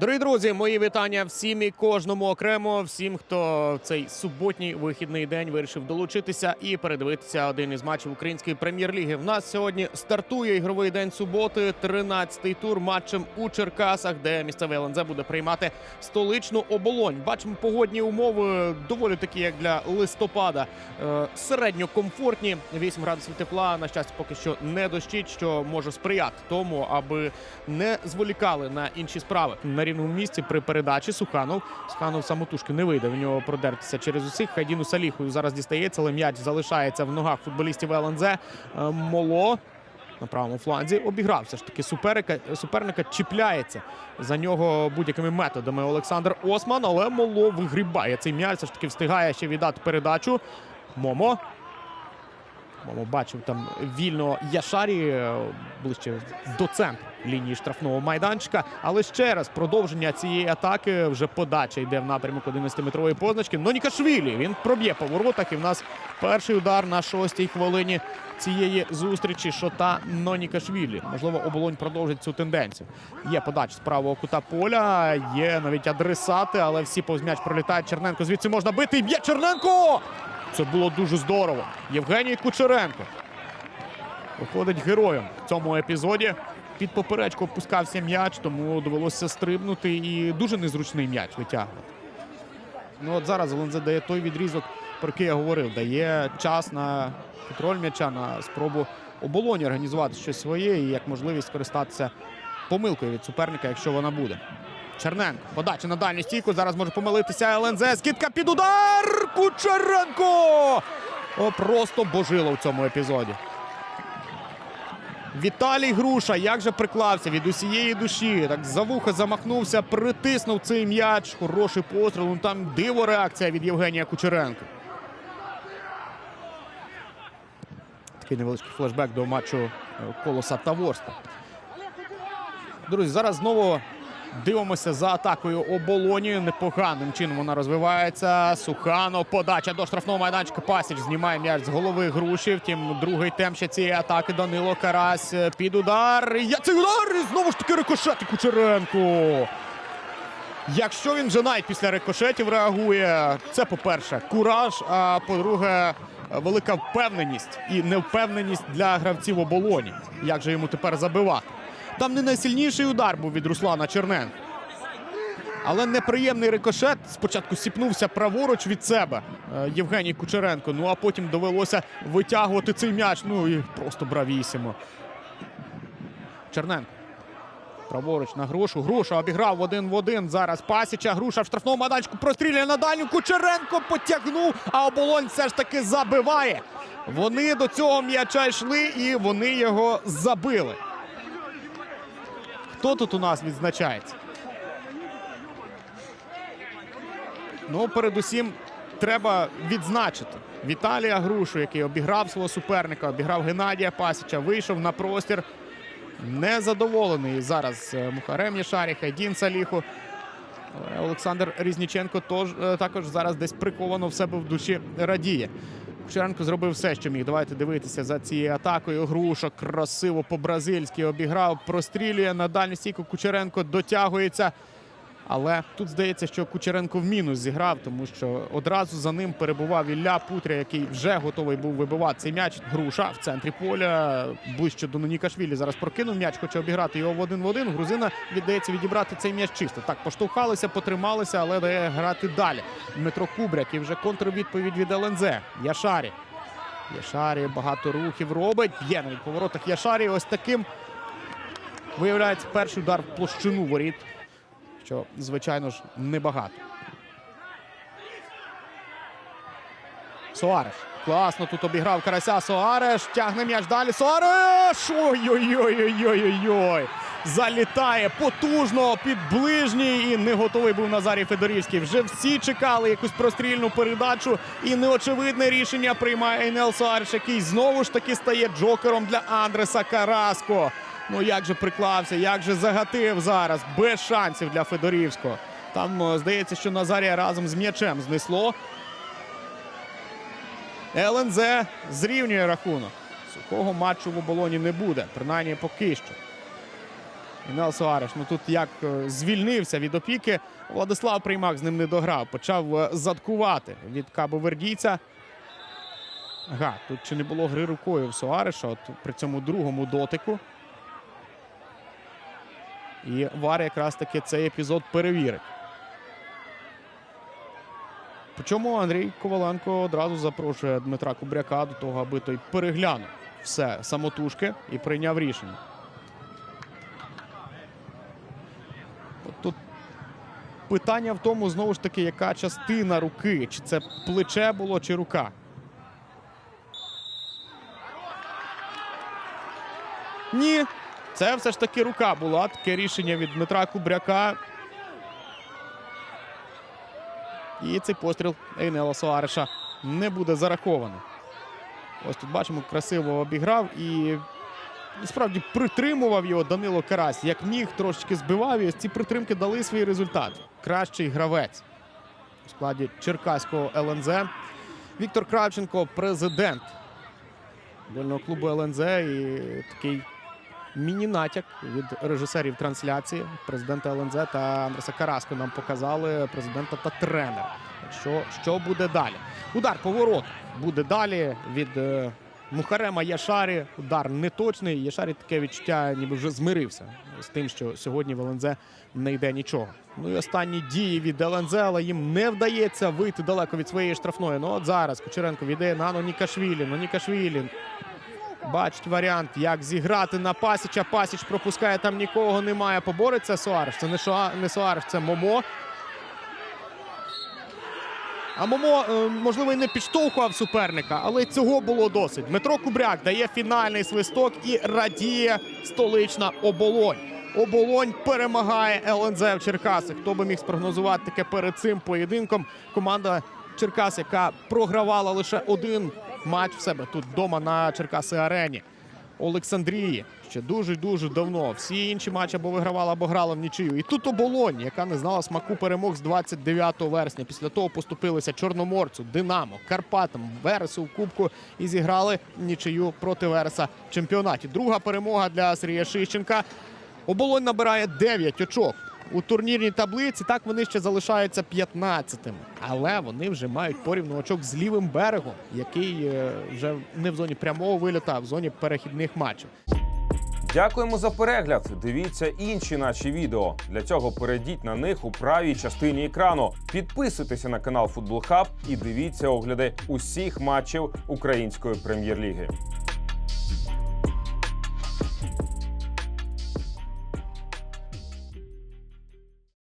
Дорогі друзі, мої вітання всім і кожному окремо, всім, хто в цей суботній вихідний день вирішив долучитися і передивитися один із матчів української прем'єр-ліги. В нас сьогодні стартує ігровий день суботи, 13-й тур матчем у Черкасах, де місцевий ЛНЗ буде приймати столичну оболонь. Бачимо погодні умови доволі такі, як для листопада. Е, середньокомфортні 8 градусів тепла. На щастя, поки що не дощить, що може сприяти тому, аби не зволікали на інші справи. На рівному місці при передачі Суханов. Суханов самотужки не вийде в нього продертися через усіх. Хайдіну Саліхою зараз дістається, але м'яч залишається в ногах футболістів ЛНЗ. Е, Моло на правому фланзі обіграв все ж таки суперника, суперника чіпляється за нього будь-якими методами Олександр Осман, але Моло вигрібає цей м'яч, все ж таки встигає ще віддати передачу. Момо. Бачив там вільно Яшарі е, ближче до центру лінії штрафного майданчика. Але ще раз продовження цієї атаки вже подача йде в напрямок 11-метрової позначки. Нонікашвілі він проб'є по воротах. І в нас перший удар на шостій хвилині цієї зустрічі. Шота Нонікашвілі. Можливо, оболонь продовжить цю тенденцію. Є подача з правого кута поля, є навіть адресати, але всі повз м'яч пролітають. Черненко звідси можна бити. І б'є Черненко! Це було дуже здорово. Євгеній Кучеренко виходить героєм в цьому епізоді. Під поперечку опускався м'яч, тому довелося стрибнути і дуже незручний м'яч витягувати. Ну от зараз Лензе дає той відрізок, про який я говорив. Дає час на контроль м'яча, на спробу оболоні організувати щось своє і як можливість скористатися помилкою від суперника, якщо вона буде. Черненко. Подача на дальню стійку. Зараз може помилитися ЛНЗ. Скидка під удар. Кучеренко! О, просто божило в цьому епізоді. Віталій Груша як же приклався від усієї душі. Так за вуха замахнувся, притиснув цей м'яч. Хороший постріл. Ну там диво реакція від Євгенія Кучеренка. Такий невеличкий флешбек до матчу е, Колоса та Ворста. Друзі, зараз знову дивимося за атакою оболоні. Непоганим чином вона розвивається. Сухано, подача до штрафного майданчика. Пасіч знімає м'яч з голови груші. Втім, другий темп ще цієї атаки. Данило Карась під удар. Я цей удар! І знову ж таки рикошет і Кучеренко. Якщо він вже навіть після рикошетів реагує, це по-перше, кураж. А по-друге, велика впевненість і невпевненість для гравців оболоні. Як же йому тепер забивати? Там не найсильніший удар був від Руслана Черненка. Але неприємний рикошет спочатку сіпнувся праворуч від себе е, Євгеній Кучеренко. Ну а потім довелося витягувати цей м'яч. Ну і просто бравісімо. Черненко. Праворуч на грушу. Груша обіграв один в один. Зараз Пасіча. Груша в штрафному майданчику простріляє на дальню. Кучеренко потягнув, а оболонь все ж таки забиває. Вони до цього м'яча йшли і вони його забили. Хто тут у нас відзначається? Ну, передусім, треба відзначити Віталія Грушу, який обіграв свого суперника, обіграв Геннадія Пасіча, вийшов на простір. Незадоволений зараз е, Мухарем Яшарі, Хайдін Саліху. Олександр Різніченко тож, е, також зараз десь приковано в себе в душі радіє. Кучеренко зробив все, що міг. Давайте дивитися за цією атакою. Грушок красиво по-бразильськи обіграв, прострілює на дальню стійку. Кучеренко дотягується. Але тут здається, що Кучеренко в мінус зіграв, тому що одразу за ним перебував Ілля Путря, який вже готовий був вибивати цей м'яч. Груша в центрі поля ближче до Нонікашвілі. Зараз прокинув м'яч, хоче обіграти його в один в один. Грузина віддається відібрати цей м'яч чисто. Так, поштовхалися, потрималися, але дає грати далі. Дмитро Кубряк і вже контрвідповідь від ЛНЗ. Яшарі. Яшарі багато рухів робить. Б'є навіть по воротах Яшарі. Ось таким виявляється перший удар в площину воріт що, звичайно ж, небагато. Суареш. Класно тут обіграв Карася. Суареш. Тягне м'яч далі. Суареш! Ой-ой-ой-ой-ой-ой. Залітає потужно під ближній і не готовий був Назарій Федорівський. Вже всі чекали якусь прострільну передачу. І неочевидне рішення приймає Енел Суареш, який знову ж таки стає джокером для Андреса Караско. Ну як же приклався, як же загатив зараз. Без шансів для Федорівського. Там е, здається, що Назарія разом з м'ячем знесло. ЛНЗ зрівнює рахунок. Сухого матчу в оболоні не буде, принаймні поки що. Інел Суареш, ну тут як е, звільнився від опіки. Владислав Приймак з ним не дограв. Почав е, заткувати від кабовердійця. Ага, тут чи не було гри рукою в Суареша, от при цьому другому дотику. І Вар якраз таки цей епізод перевірить. Причому Андрій Коваленко одразу запрошує Дмитра Кубряка до того, аби той переглянув все самотужки і прийняв рішення. Тут питання в тому, знову ж таки, яка частина руки, чи це плече було, чи рука. Ні, це все ж таки рука була. Таке рішення від Дмитра Кубряка. І цей постріл Ейнела Суареша не буде зарахований. Ось тут бачимо, красиво обіграв і справді притримував його Данило Карась. Як міг, трошечки збивав. І ці притримки дали свій результат. Кращий гравець у складі Черкаського ЛНЗ. Віктор Кравченко, президент футбольного клубу ЛНЗ. І такий міні-натяк від режисерів трансляції президента ЛНЗ та Андреса Караско нам показали президента та тренера. Що, що буде далі? Удар поворот буде далі від е, Мухарема Яшарі. Удар неточний. Яшарі таке відчуття, ніби вже змирився з тим, що сьогодні в ЛНЗ не йде нічого. Ну і останні дії від ЛНЗ, але їм не вдається вийти далеко від своєї штрафної. Ну от зараз Кучеренко віддає на Нонікашвілі. Нонікашвілі Бачить варіант, як зіграти на Пасіча. Пасіч пропускає, там нікого немає. Побореться Суареш. Це не, Шуа, не Суареш, це Момо. А Момо, е, можливо, і не підштовхував суперника, але цього було досить. Дмитро Кубряк дає фінальний свисток і радіє столична оболонь. Оболонь перемагає ЛНЗ в Черкасах. Хто би міг спрогнозувати таке перед цим поєдинком? Команда Черкас, яка програвала лише один матч в себе тут вдома на Черкаси Арені. Олександрії ще дуже дуже давно. Всі інші матчі або вигравала, або грала в нічию. І тут оболонь, яка не знала смаку перемог з 29 вересня. Після того поступилися Чорноморцю, Динамо, Карпатам, Вересу в Кубку і зіграли нічию проти Вереса в чемпіонаті. Друга перемога для Сергія Шищенка. Оболонь набирає 9 очок. У турнірній таблиці так вони ще залишаються 15-тими. Але вони вже мають порівну очок з лівим берегом, який е, вже не в зоні прямого вильоту, а в зоні перехідних матчів. Дякуємо за перегляд. Дивіться інші наші відео. Для цього перейдіть на них у правій частині екрану. Підписуйтеся на канал Футбол Хаб і дивіться огляди усіх матчів української прем'єр-ліги.